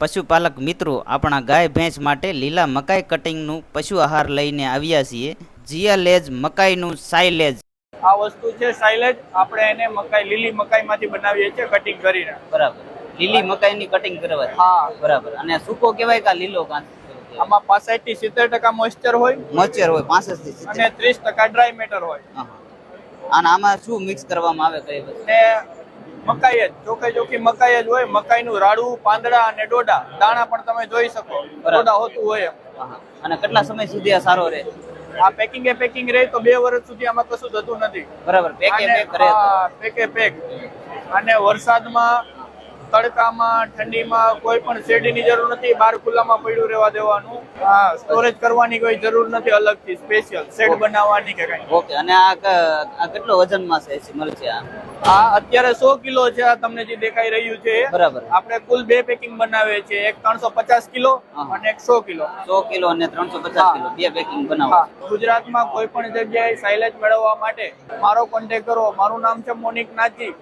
પશુપાલક મિત્રો આપણા ગાય ભેંસ માટે લીલા મકાઈ કટિંગનું પશુ આહાર લઈને આવ્યા છીએ. જીયાલેજ મકાઈનું સાયલેજ આ વસ્તુ છે સાઇલેજ. આપણે એને મકાઈ લીલી મકાઈમાંથી બનાવીએ છીએ કટિંગ કરીને બરાબર. લીલી મકાઈની કટિંગ કરવા હા. બરાબર. અને સૂકો કહેવાય કે લીલો કાં આમાં પાસઠથી સિત્તેર ટકા મોઇસ્ચર હોય. મોચર હોય પાસઠથી અને ત્રીસ ટકા ડ્રાય મેટર હોય. અને આમાં શું મિક્સ કરવામાં આવે કઈ વસ્તુ? મકાઈ જ ચોખ્ખી ચોખ્ખી મકાઈ જ હોય મકાઈનું રાડું પાંદડા અને ડોડા દાણા પણ તમે જોઈ શકો. ડોડા હોતું હોય અને કેટલા સમય સુધી આ સારો રહે? આ પેકિંગ એ પેકિંગ રહે તો બે વર્ષ સુધી આમાં કશું થતું નથી. બરાબર પેકે પેક રહે પેકે પેક. અને વરસાદમાં તડકામાં ઠંડીમાં કોઈ પણ શેરડીની જરૂર નથી. બહાર ખુલ્લામાં પડ્યું રહેવા દેવાનું. હા સ્ટોરેજ કરવાની કોઈ જરૂર નથી અલગથી સ્પેશિયલ શેડ બનાવવાની કે કઈ. ઓકે અને આ કેટલો વજનમાં છે સિમલ છે આ? આ અત્યારે સો કિલો છે આ તમને જે દેખાઈ રહ્યું છે. બરાબર. આપણે કુલ બે પેકિંગ બનાવીએ છીએ. એક ત્રણસો પચાસ કિલો અને એક સો કિલો. સો કિલો અને ત્રણસો પચાસ કિલો. બે પેકિંગ બનાવો. ગુજરાતમાં કોઈ પણ જગ્યાએ સાયલેજ મેળવવા માટે મારો કોન્ટેક્ટ કરો. મારું નામ છે મોનિક નાજી